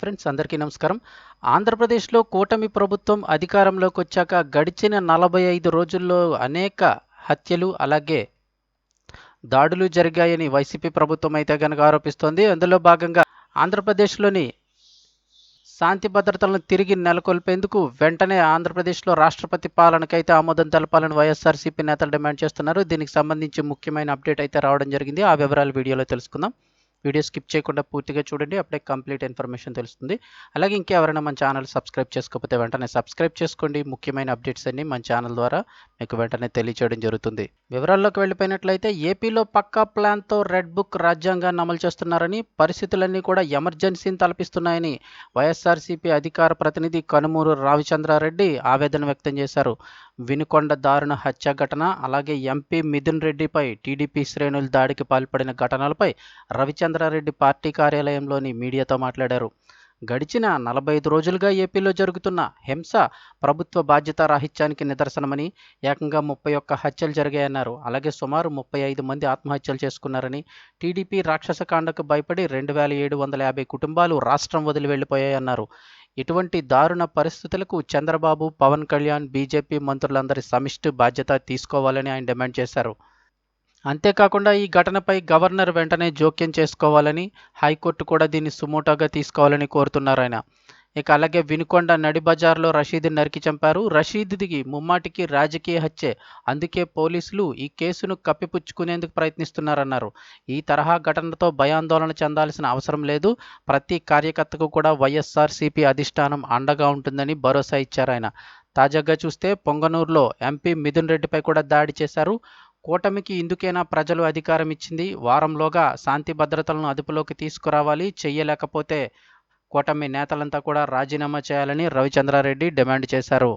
Friends అందరికీ నమస్కారం. ఆంధ్రప్రదేశ్లో కూటమి ప్రభుత్వం అధికారంలోకి వచ్చాక గడిచిన నలభై ఐదు రోజుల్లో అనేక హత్యలు అలాగే దాడులు జరిగాయని వైసీపీ ప్రభుత్వం అయితే కనుక ఆరోపిస్తోంది. అందులో భాగంగా ఆంధ్రప్రదేశ్లోని శాంతి భద్రతలను తిరిగి నెలకొల్పేందుకు వెంటనే ఆంధ్రప్రదేశ్లో రాష్ట్రపతి పాలనకైతే ఆమోదం తెలపాలని వైఎస్ఆర్సీపీ నేతలు డిమాండ్ చేస్తున్నారు. దీనికి సంబంధించి ముఖ్యమైన అప్డేట్ అయితే రావడం జరిగింది. ఆ వివరాలు వీడియోలో తెలుసుకుందాం. వీడియో స్కిప్ చేయకుండా పూర్తిగా చూడండి. అప్పుడే కంప్లీట్ ఇన్ఫర్మేషన్ తెలుస్తుంది. అలాగే ఇంకెవరైనా మన ఛానల్ సబ్స్క్రైబ్ చేసుకోకపోతే వెంటనే సబ్స్క్రైబ్ చేసుకోండి. ముఖ్యమైన అప్డేట్స్ అన్ని మన ఛానల్ ద్వారా మీకు వెంటనే తెలియచేయడం జరుగుతుంది. వివరాల్లోకి వెళ్ళిపోయినట్లయితే ఏపీలో పక్కా ప్లాన్తో రెడ్ బుక్ రాజ్యాంగాన్ని అమలు చేస్తున్నారని పరిస్థితులన్నీ కూడా ఎమర్జెన్సీని తలపిస్తున్నాయని వైఎస్ఆర్సీపీ అధికార ప్రతినిధి కనుమూరు రామచంద్రారెడ్డి ఆవేదన వ్యక్తం చేశారు. వినుకొండ దారుణ హత్య ఘటన అలాగే ఎంపీ మిథున్ రెడ్డిపై టీడీపీ శ్రేణులు దాడికి పాల్పడిన ఘటనలపై రవిచంద్ర చంద్రారెడ్డి పార్టీ కార్యాలయంలోని మీడియాతో మాట్లాడారు. గడిచిన నలభై ఐదు రోజులుగా ఏపీలో జరుగుతున్న హింస ప్రభుత్వ బాధ్యత రాహిత్యానికి నిదర్శనమని ఏకంగా ముప్పై ఒక్క హత్యలు జరిగాయన్నారు. అలాగే సుమారు ముప్పై ఐదు మంది ఆత్మహత్యలు చేసుకున్నారని టీడీపీ రాక్షస కాండకు భయపడి రెండు వేల ఏడు వందల యాభై కుటుంబాలు రాష్ట్రం వదిలి వెళ్ళిపోయాయన్నారు. ఇటువంటి దారుణ పరిస్థితులకు చంద్రబాబు పవన్ కళ్యాణ్ బీజేపీ మంత్రులందరి సమిష్టి బాధ్యత తీసుకోవాలని ఆయన డిమాండ్ చేశారు. అంతేకాకుండా ఈ ఘటనపై గవర్నర్ వెంటనే జోక్యం చేసుకోవాలని హైకోర్టు కూడా దీన్ని సుమోటోగా తీసుకోవాలని కోరుతున్నారు ఆయన. ఇక అలాగే వినుకొండ నడి బజార్లో రషీద్ని నరికి చంపారు. రషీద్కి ముమ్మాటికి రాజకీయ హత్యే. అందుకే పోలీసులు ఈ కేసును కప్పిపుచ్చుకునేందుకు ప్రయత్నిస్తున్నారన్నారు. ఈ తరహా ఘటనతో భయాందోళన చెందాల్సిన అవసరం లేదు. ప్రతి కార్యకర్తకు కూడా వైఎస్ఆర్సీపీ అధిష్టానం అండగా ఉంటుందని భరోసా ఇచ్చారు ఆయన. తాజాగా చూస్తే పొంగనూరులో ఎంపీ మిథున్ రెడ్డిపై కూడా దాడి చేశారు. కూటమికి ఇందుకేనా ప్రజలు అధికారం ఇచ్చింది? వారంలోగా శాంతి భద్రతలను అదుపులోకి తీసుకురావాలి చెయ్యలేకపోతే కూటమి నేతలంతా కూడా రాజీనామా చేయాలని రవిచంద్రారెడ్డి డిమాండ్ చేశారు.